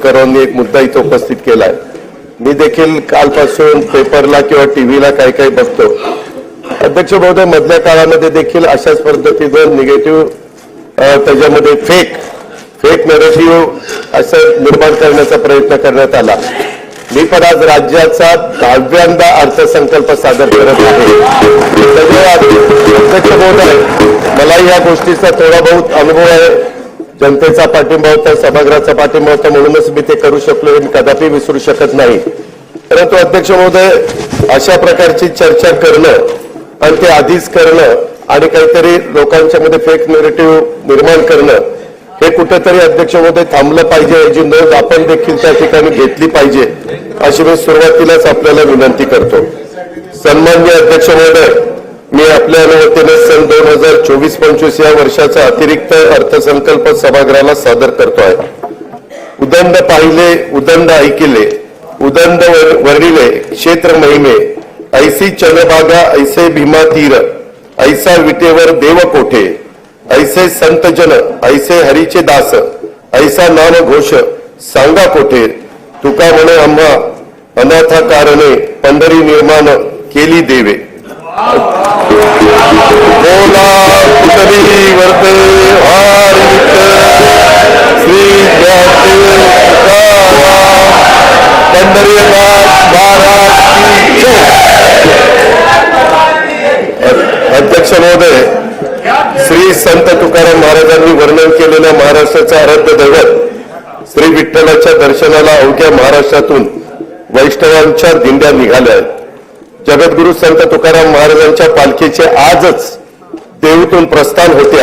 मिरजकरांनी एक मुद्दा इथं उपस्थित केलाय. मी देखील कालपासून पेपरला किंवा टीव्हीला काही काही बघतो. अध्यक्ष महोदय मधल्या काळामध्ये देखील अशाच पद्धतीचं निगेटिव्ह त्याच्यामध्ये फेक फेक नेरेटिव्ह असं निर्माण करण्याचा प्रयत्न करण्यात आला. मी पण आज राज्याचा दहाव्यांदा अर्थसंकल्प सादर करत आहे. अध्यक्ष महोदय मला या गोष्टीचा थोडा बहुत अनुभव आहे. जनतेचा पाठिंबा होता सभागृहाचा पाठिंबा होता म्हणूनच मी ते करू शकलो हे मी कदापि विसरू शकत नाही. परंतु अध्यक्ष महोदय अशा प्रकारची चर्चा करणं आणि ते आधीच करणं आणि काहीतरी लोकांच्या मध्ये फेक नेरेटिव्ह निर्माण करणं हे कुठेतरी अध्यक्ष महोदय थांबलं पाहिजे याची नोंद आपण देखील त्या ठिकाणी घेतली पाहिजे अशी मी सुरुवातीलाच आपल्याला विनंती करतो. सन्मान्य अध्यक्ष महोदय मी आपल्या अनुमतीने सन दोन हजार चोवीस पंचवीस या वर्षाचा अतिरिक्त अर्थसंकल्प सभागृहाला सादर करतो आहे उदंड पाहिले उदंड ऐकिले उदंड वरिले वर्णिले क्षेत्र महिमे ऐसी चंद्रभागा ऐसे भीमा तीर ऐसा विटेवर देव कोठे ऐसे संत जन ऐसे हरीचे दास ऐसा नाम घोष सांगा कोठे तुका म्हणे आम्हा अनाथा कारणे पंढरी निर्माण केली देवे. अध्यक्ष महोदय श्री संत तुकाराम महाराजांनी वर्णन केलेल्या महाराष्ट्राचा आराध्य दैवत श्री विठ्ठलाच्या दर्शनाला अवघ्या महाराष्ट्रातून वैष्णवांच्या दिंड्या निघाल्या आहेत. जगद्गुरु संत तुकाराम महाराजांच्या पालखीचे आजच देवीतून प्रस्थान होते